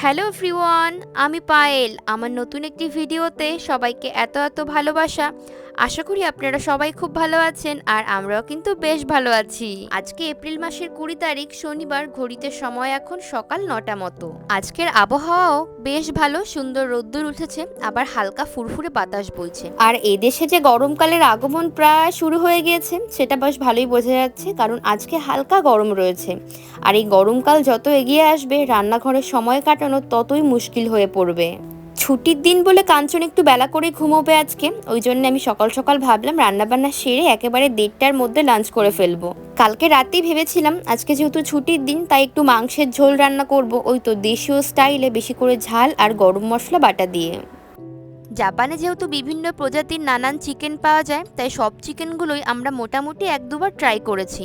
Hello ফ্রিওয়ান আমি পায়েল। আমার নতুন একটি ভিডিওতে সবাইকে এত এত ভালোবাসা। আশা করি আপনারা সবাই খুব ভালো আছেন আর আমরাও কিন্তু বেশ ভালো আছি। আজকে এপ্রিল মাসের কুড়ি তারিখ, শনিবার, ঘড়িতে সময় এখন সকাল নটা মতো। আজকের আবহাওয়াও বেশ ভালো, সুন্দর রোদ্দুর উঠেছে, আবার হালকা ফুরফুরে বাতাস বইছে। আর এদেশে যে গরমকালের আগমন প্রায় শুরু হয়ে গিয়েছে, সেটা বেশ ভালোই বোঝা যাচ্ছে, কারণ আজকে হালকা গরম রয়েছে। আর এই গরমকাল যত এগিয়ে আসবে রান্নাঘরে সময় কাটানো ততই মুশকিল হয়ে পড়বে। ছুটির দিন বলে কাঞ্চন একটু বেলা করে ঘুমোবে আজকে, ওই জন্য আমি সকাল সকাল ভাবলাম রান্নাবান্না সেরে একেবারে দেড়টার মধ্যে লাঞ্চ করে ফেলব। কালকে রাতেই ভেবেছিলাম, আজকে যেহেতু ছুটির দিন, তাই একটু মাংসের ঝোল রান্না করব, ওই তো দেশীয় স্টাইলে বেশি করে ঝাল আর গরম মশলা বাটা দিয়ে। জাপানে যেহেতু বিভিন্ন প্রজাতির নানান চিকেন পাওয়া যায়, তাই সব চিকেনগুলোই আমরা মোটামুটি এক দুবার ট্রাই করেছি।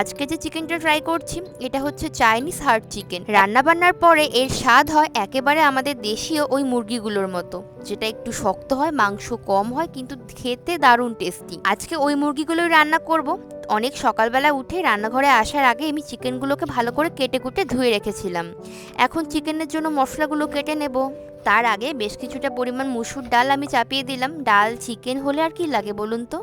আজকে যে চিকেনটা ট্রাই করছি, এটা হচ্ছে চাইনিজ হার্ট চিকেন। রান্নাবান্নার পরে এর স্বাদ হয় একেবারে আমাদের দেশীয় ওই মুরগিগুলোর মতো, যেটা একটু শক্ত হয়, মাংস কম হয়, কিন্তু খেতে দারুণ টেস্টি আজকে ওই মুরগিগুলোই রান্না করব। অনেক সকালবেলা উঠে রান্নাঘরে আসার আগে আমি চিকেনগুলোকে ভালো করে কেটে কুটে ধুয়ে রেখেছিলাম। এখন চিকেনের জন্য মশলাগুলো কেটে নেব। তার আগে বেশ কিছুটা পরিমাণ মুসুর ডাল আমি চাপিয়ে দিলাম। ডাল, চিকেন হলে আর কি লাগে বলুন তো?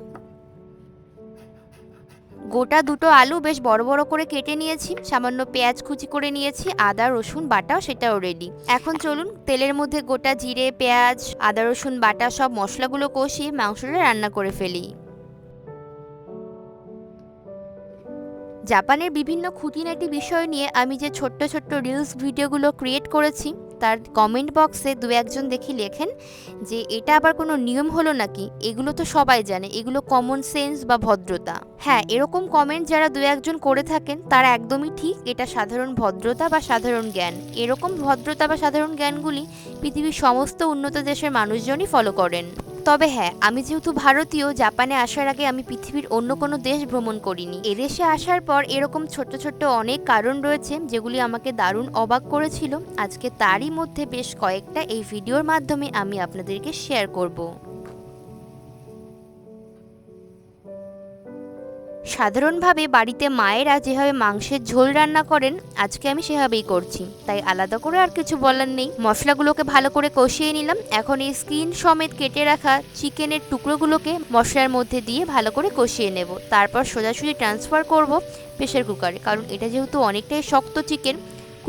গোটা দুটো আলু বেশ বড় বড় করে কেটে নিয়েছি। সামান্য পেঁয়াজ কুচি করে নিয়েছি, আদা, রসুন বাটাও সেটাও রেডি এখন চলুন তেলের মধ্যে গোটা জিরে, পেঁয়াজ, আদা, রসুন, বাটা সব মশলাগুলো কষিয়ে মাংসটা রান্না করে ফেলি। জাপানের বিভিন্ন খুঁটিনাটি বিষয় নিয়ে আমি যে ছোট্ট ছোট্ট রিলস ভিডিওগুলো ক্রিয়েট করেছি, তার কমেন্ট বক্সে দু একজন দেখি লেখেন যে, এটা আবার কোনো নিয়ম হলো নাকি? এগুলো তো সবাই জানে, এগুলো কমন সেন্স বা ভদ্রতা। হ্যাঁ এরকম কমেন্ট যারা দু একজন করে থাকেন, তারা একদমই ঠিক, এটা সাধারণ ভদ্রতা বা সাধারণ জ্ঞান। এরকম ভদ্রতা বা সাধারণ জ্ঞানগুলি পৃথিবীর সমস্ত উন্নত দেশের মানুষজনই ফলো করেন। তবে হ্যাঁ আমি যেহেতু ভারতীয়, জাপানে আসার আগে আমি পৃথিবীর অন্য কোনো দেশ ভ্রমণ করিনি। এদেশে আসার পর এরকম ছোট্ট ছোট্ট অনেক কারণ রয়েছে, যেগুলি আমাকে দারুণ অবাক করেছিল। আজকে তারই মধ্যে বেশ কয়েকটা এই ভিডিওর মাধ্যমে আমি আপনাদেরকে শেয়ার করব। সাধারণভাবে বাড়িতে মায়েরা যেভাবে মাংসের ঝোল রান্না করেন, আজকে আমি সেভাবেই করছি। তাই আলাদা করে আর কিছু বলার নেই। মশলাগুলোকে ভালো করে কষিয়ে নিলাম। এখন এই স্কিন সমেত কেটে রাখা চিকেনের টুকরোগুলোকে মশলার মধ্যে দিয়ে ভালো করে কষিয়ে নেব। তারপর সোজাসুজি ট্রান্সফার করব প্রেশার কুকারে কারণ এটা যেহেতু অনেকটাই শক্ত চিকেন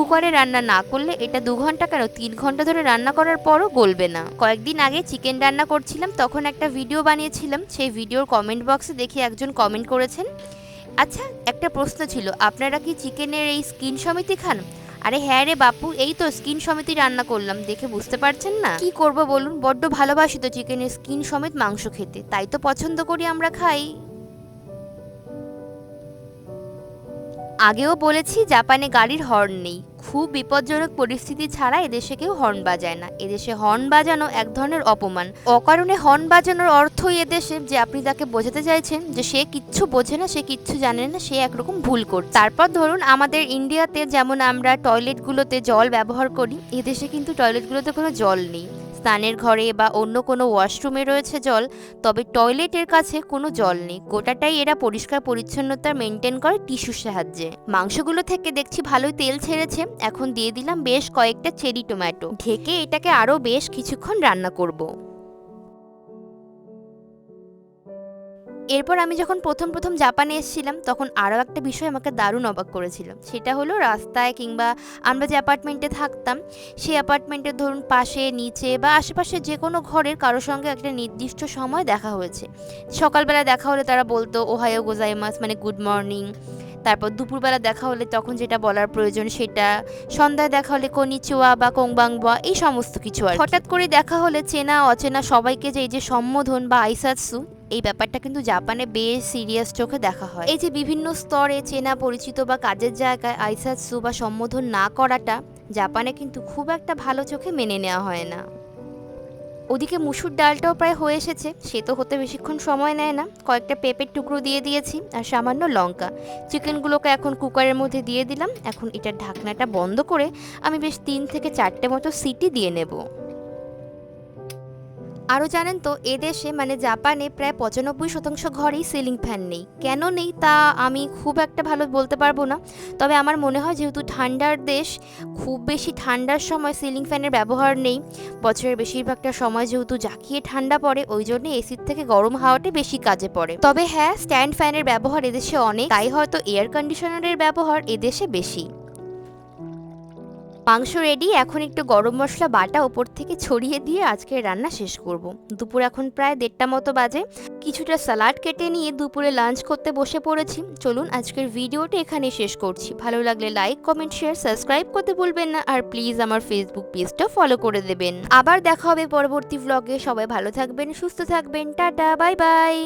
কুকারে রান্না না করলে এটা দু ঘণ্টা কেন? তিন ঘণ্টা ধরে রান্না করার পরও গলবে না। কয়েকদিন আগে চিকেন রান্না করছিলাম, তখন একটা ভিডিও বানিয়েছিলাম। সেই ভিডিওর কমেন্ট বক্সে দেখি একজন কমেন্ট করেছেন আচ্ছা একটা প্রশ্ন ছিল, আপনারা কি চিকেনের এই স্কিন সমিতি খান? আরে হ্যাঁ রে বাপু, এই তো স্কিন সমিতি রান্না করলাম, দেখে বুঝতে পারছেন না? কি করব বলুন, বড্ড ভালোবাসি তো চিকেনের স্কিন সমেত মাংস খেতে, তাই তো পছন্দ করি আমরা খাই। আগেও বলেছি, জাপানে গাড়ির হর্ন নেই। খুব বিপজ্জনক পরিস্থিতি ছাড়া এদেশে কেউ হর্ন বাজায় না। এদেশে হর্ন বাজানো এক ধরনের অপমান। অকারণে হর্ন বাজানোর অর্থই এদেশে যে আপনি তাকে বোঝাতে চাইছেন যে সে কিচ্ছু বোঝে না, সে কিচ্ছু জানে না, সে একরকম ভুল করে তারপর ধরুন আমাদের ইন্ডিয়াতে যেমন আমরা টয়লেটগুলোতে জল ব্যবহার করি, এদেশে কিন্তু টয়লেটগুলোতে কোনো জল নেই। স্নানের ঘরে বা অন্য কোনো ওয়াশরুমে রয়েছে জল, তবে টয়লেটের কাছে কোনো জল নেই। গোটাটাই এরা পরিষ্কার পরিচ্ছন্নতা মেনটেন করে টিস্যুর সাহায্যে। মাংসগুলো থেকে দেখছি ভালোই তেল ছেড়েছে। এখন দিয়ে দিলাম বেশ কয়েকটা চেরি টমেটো। ঢেকে এটাকে আরও বেশ কিছুক্ষণ রান্না করব। এরপর আমি যখন প্রথম প্রথম জাপানে এসেছিলাম, তখন আরও একটা বিষয় আমাকে দারুণ অবাক করেছিল। সেটা হলো রাস্তায় কিংবা আমরা যে অ্যাপার্টমেন্টে থাকতাম, সেই অ্যাপার্টমেন্টের ধরুন পাশে, নিচে বা আশেপাশে যে কোনো ঘরের কারোর সঙ্গে একটা নির্দিষ্ট সময় দেখা হয়েছে। সকালবেলা দেখা হলে তারা বলতো ওহায়ো গোজাইমাস মানে গুড মর্নিং। তারপর দুপুরবেলা দেখা হলে তখন যেটা বলার প্রয়োজন সেটা, সন্ধ্যায় দেখা হলে কনিচুয়া বা কোংবাংবা এই সমস্ত কিছু আর হঠাৎ করে দেখা হলে চেনা, অচেনা সবাইকে যে এই যে সম্বোধন বা আইসাৎসু এই ব্যাপারটা কিন্তু জাপানে বেশ সিরিয়াস চোখে দেখা হয়। এই যে বিভিন্ন স্তরে চেনা, পরিচিত বা কাজের জায়গায় আইসাৎসু বা সম্বোধন না করাটা জাপানে কিন্তু খুব একটা ভালো চোখে মেনে নেওয়া হয় না। ওদিকে মুসুর ডালটাও প্রায় হয়ে এসেছে, সে তো হতে বেশিক্ষণ সময় নেয় না। কয়েকটা পেঁপের টুকরো দিয়ে দিয়েছি আর সামান্য লঙ্কা। চিকেনগুলোকে এখন কুকারের মধ্যে দিয়ে দিলাম। এখন এটার ঢাকনাটা বন্ধ করে আমি বেশ তিন থেকে চারটে মতো সিটি দিয়ে নেব। আরও জানেন তো এদেশে মানে জাপানে প্রায় পঁচানব্বই শতাংশ ঘরেই সিলিং ফ্যান নেই। কেন নেই তা আমি খুব একটা ভালো বলতে পারব না। তবে আমার মনে হয় যেহেতু ঠান্ডার দেশ, খুব বেশি ঠান্ডার সময় সিলিং ফ্যানের ব্যবহার নেই। বছরের বেশিরভাগটা সময় যেহেতু জাকিয়ে ঠান্ডা পড়ে, ওই জন্য এসির থেকে গরম হাওয়াটা বেশি কাজে পড়ে। তবে হ্যাঁ স্ট্যান্ড ফ্যানের ব্যবহার এদেশে অনেক, তাই হয়তো এয়ার কন্ডিশনারের ব্যবহার এদেশে বেশি। মাংস রেডি এখন একটু গরম মশলা, বাটা ওপর থেকে ছড়িয়ে দিয়ে আজকে রান্না শেষ করব। দুপুর এখন প্রায় দেড়টা মতো বাজে। কিছুটা স্যালাড কেটে নিয়ে দুপুরে লাঞ্চ করতে বসে পড়েছি। চলুন আজকের ভিডিওটা এখানে শেষ করছি। ভালো লাগলে লাইক কমেন্ট শেয়ার সাবস্ক্রাইব করতে ভুলবেন না। আর প্লিজ আমার ফেসবুক পেজটা ফলো করে দেবেন। আবার দেখা হবে পরবর্তী ভ্লগে সবাই ভালো থাকবেন, সুস্থ থাকবেন। Tata bye bye